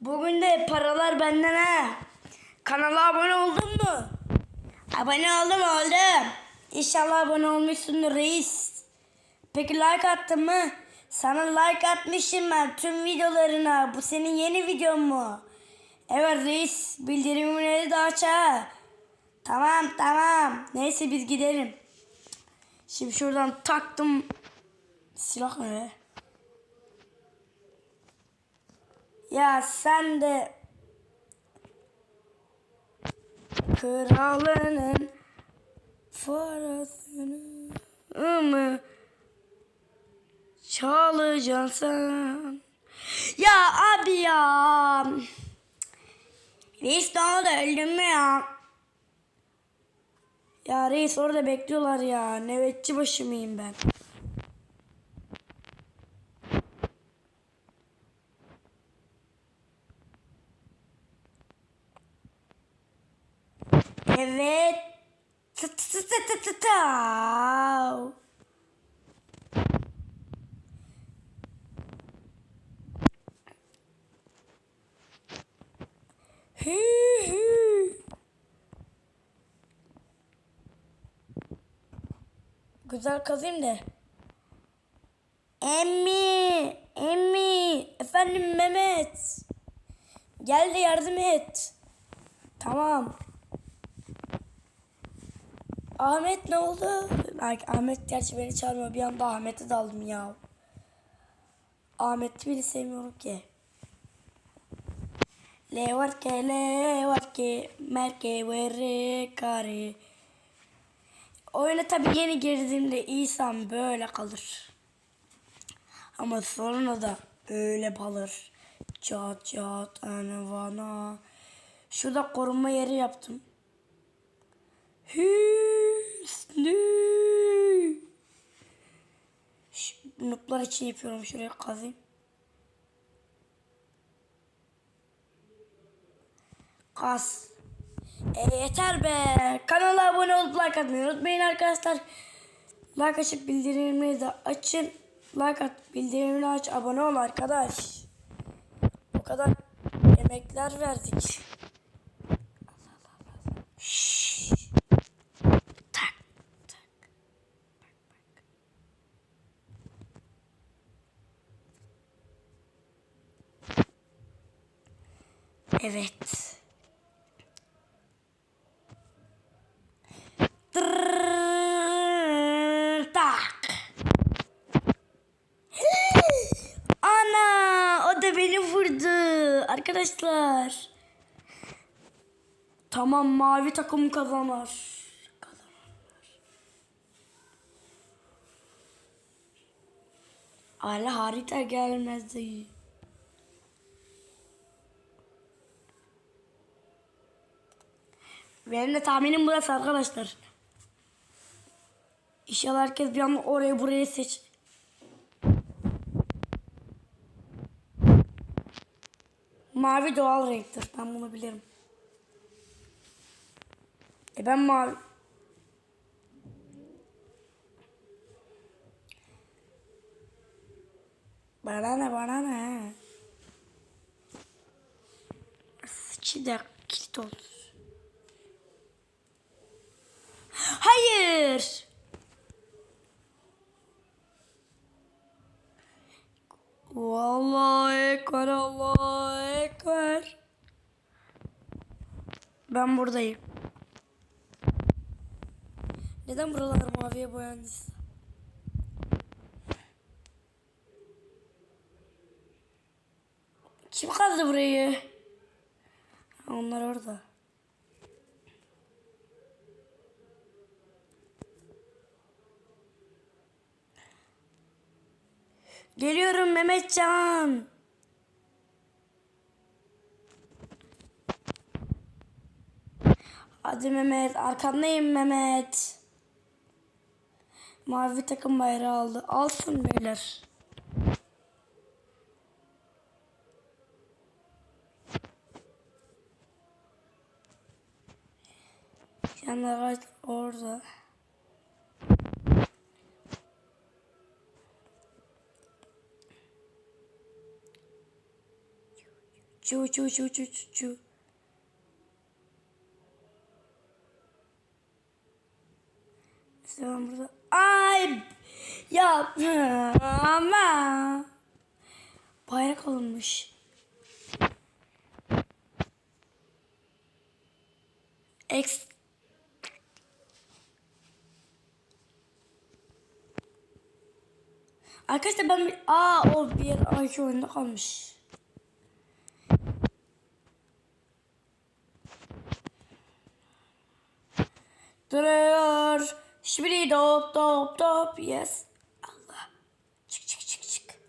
Bugün de paralar benden ha. Kanala abone oldun mu? Abone oldum oldum. İnşallah abone olmuşsundur reis. Peki like attın mı? Sana like atmışım ben tüm videolarına. Bu senin yeni videon mu? Evet reis bildirimleri de aç. Tamam tamam. Neyse biz gidelim. Şimdi şuradan taktım. Silah ne be? Ya sen de kralının farasını mı çalacaksın? Ya abi ya. Reis ne oldu mü ya? Ya reis orada bekliyorlar ya. Nöbetçi başı mıyım ben? Evet. Hü hü. Güzel kazayım da. Emmi, Emmi, efendim Mehmet. Gel de yardım et. Tamam. Ahmet ne oldu? Ahmet gerçi beni çağırmıyor. Bir anda Ahmet'e daldım ya. Ahmet'i bile sevmiyorum ki. Le var ke le var ke merke vere kare. Oyuna tabi yeni girdiğimde İsa'm böyle kalır. Ama sonra da öyle kalır. Çat çat anavana. Şurada korunma yeri yaptım. Hüsnü. Şu nuplar için yapıyorum. Şuraya kazayım. Kaz. E, yeter be. Kanala abone olup like atmayı unutmayın arkadaşlar. Like açıp bildirimleri de açın. Like at, bildirimleri aç, abone ol arkadaş. O kadar emekler verdik. Şşş. Tak, tak. Evet. Tak. Ana o da beni vurdu arkadaşlar. Tamam mavi takım kazanır. Kazanırlar. Hala harita gelmezdi. Benim de tahminim burası arkadaşlar. İnşallah herkes bir anda orayı burayı seç. Mavi doğal renktir. Ben bunu bilirim. E ben mavi... Bana ne bana ne? Sıçı da kilit olsun. Hayır. Vallahi ekber, Allahu ekber. Ben buradayım. Neden buralar maviye boyandıysa? Kim kazdı burayı? Onlar orada. Geliyorum Mehmetcan. Hadi Mehmet, arkandayım Mehmet. Mavi takım bayrağı aldı. Alsın beyler. Yanlar orada. Çu çu çu çu çu çu. İşte burada. Ay! Ya ama bayrak olmuş. Ex Arkadaşlar ben bir... Aa o bir ay oyunda kalmış. duruyor. Şibiri dop dop dop yes. Allah. Çık çık çık çık.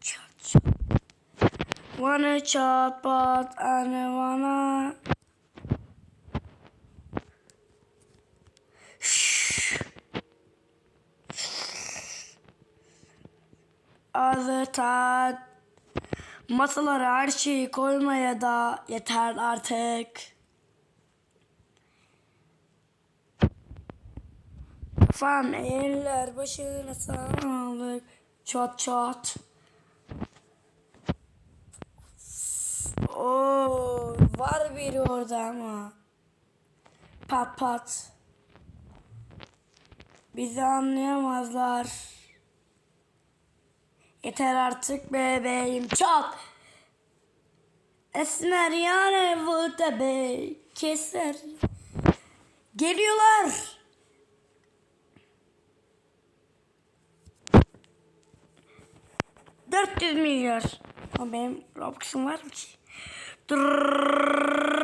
Çat çat. Wanna chat but I wanna Masalara her şeyi koymaya da yeter artık. Kafam eller başına sağlık. Çat çat. Oo, var biri orada ama. Pat pat. Bizi anlayamazlar. Yeter artık bebeğim çat. Esmer yani bu tabi keser. Geliyorlar. Dört yüz milyar. Ama benim Robux'um var mı ki? Dur.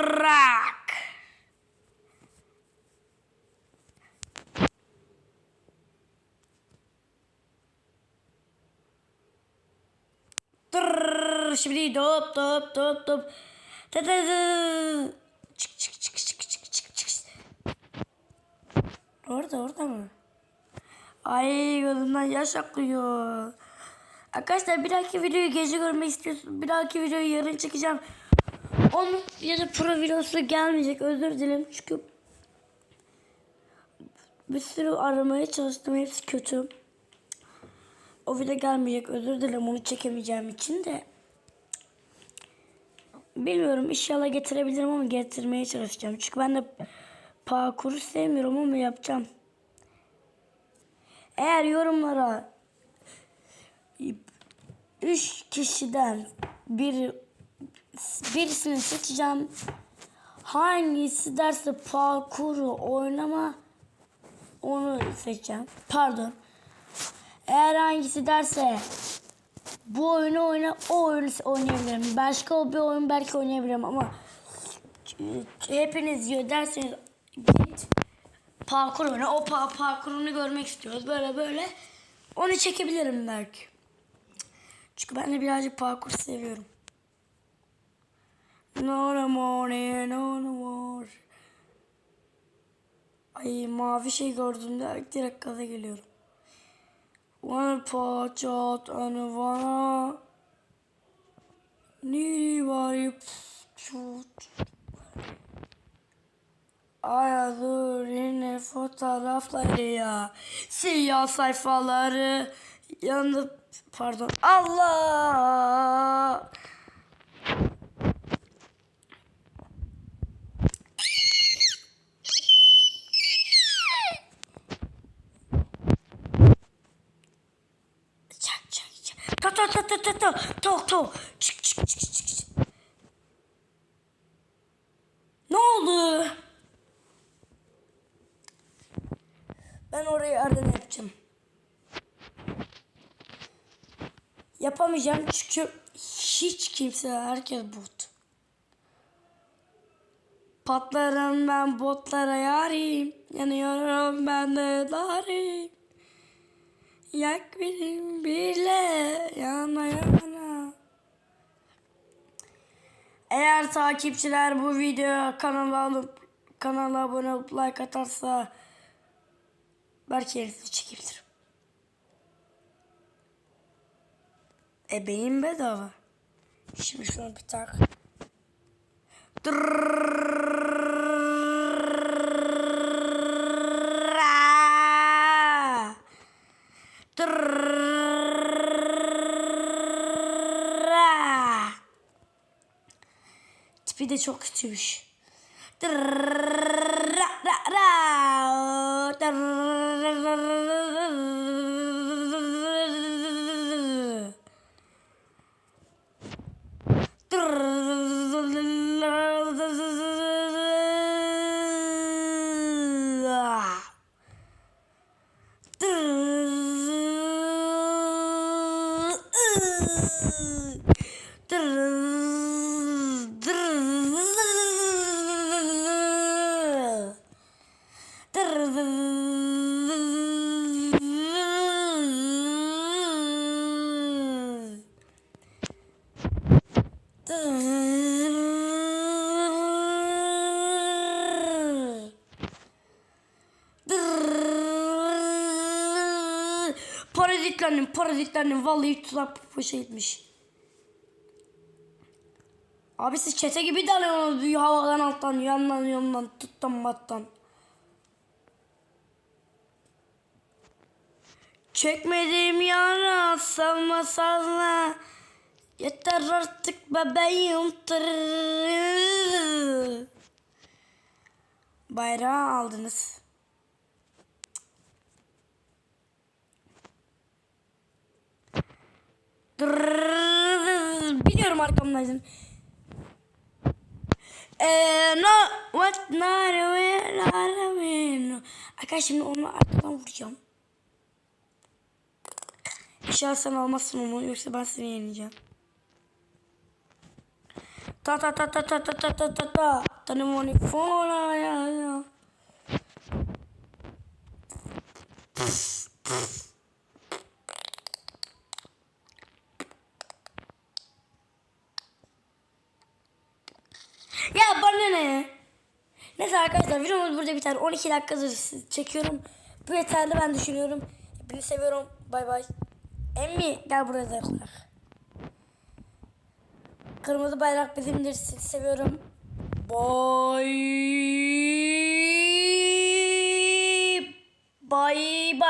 dur şimdi dop dop dop dop. Ta ta ta. Çık çık çık çık çık çık çık. Orada orada mı? Ay gözümden yaş akıyor. Arkadaşlar bir dahaki videoyu gece görmek istiyorsunuz. Bir dahaki videoyu yarın çekeceğim. Onun yarı pro videosu gelmeyecek. Özür dilerim çünkü bir sürü aramaya çalıştım. Hepsi kötü. O video gelmeyecek. Özür dilerim onu çekemeyeceğim için de. Bilmiyorum inşallah getirebilirim ama getirmeye çalışacağım. Çünkü ben de parkuru sevmiyorum ama yapacağım. Eğer yorumlara 3 kişiden bir birisini seçeceğim. Hangisi derse parkuru oynama onu seçeceğim. Pardon. Eğer hangisi derse bu oyunu oyna o oyunu oynayabilirim. Başka bir oyun belki oynayabilirim ama hepiniz diyor derseniz git parkur oyna. O par parkurunu görmek istiyoruz. Böyle böyle. Onu çekebilirim belki. Çünkü ben de birazcık parkur seviyorum. No no more, no no more. Ay mavi şey gördüğümde direkt gaza geliyorum. One pot shot and one anybody shoot. Ayazur fotoğrafları ya. Siyah sayfaları yanıp pardon Allah Tok tok tok tok tok tok tok. Çık çık çık çık. Ne oldu? Ben orayı Arden yapacağım. Yapamayacağım çünkü hiç kimse herkes bot. Patlarım ben botlara yarim. Yanıyorum ben de darim yak benim bile yana yana. Eğer takipçiler bu video kanala alıp kanala abone olup like atarsa belki yerisini çekebilirim. E benim bedava. Şimdi şunu bir tak. Drrrr. De çok kötüymüş. Tırrrra, Parazitlendim, parazitlendim. Vallahi tutap boşa gitmiş. Abi siz çete gibi dalıyorsunuz havadan alttan, yandan yandan, tuttan battan. Çekmediğim yara salma salma. Yeter artık bebeğim. Tırrrr. Bayrağı aldınız. Biliyorum arkamdaydın. Eee no what not Arkadaşlar şimdi onu arkadan vuracağım. İnşallah sen almazsın onu yoksa ben seni yeneceğim. Ta ta ta ta ta ta ta ta ta ta Telefona ya ya. Ya bana ne? Neyse arkadaşlar videomuz burada biter. 12 dakikadır çekiyorum. Bu yeterli ben düşünüyorum. Hepinizi seviyorum. Bay bay. Emmi gel buraya da. Kırmızı bayrak bizimdir. Sizi seviyorum. Bye. Bye bye.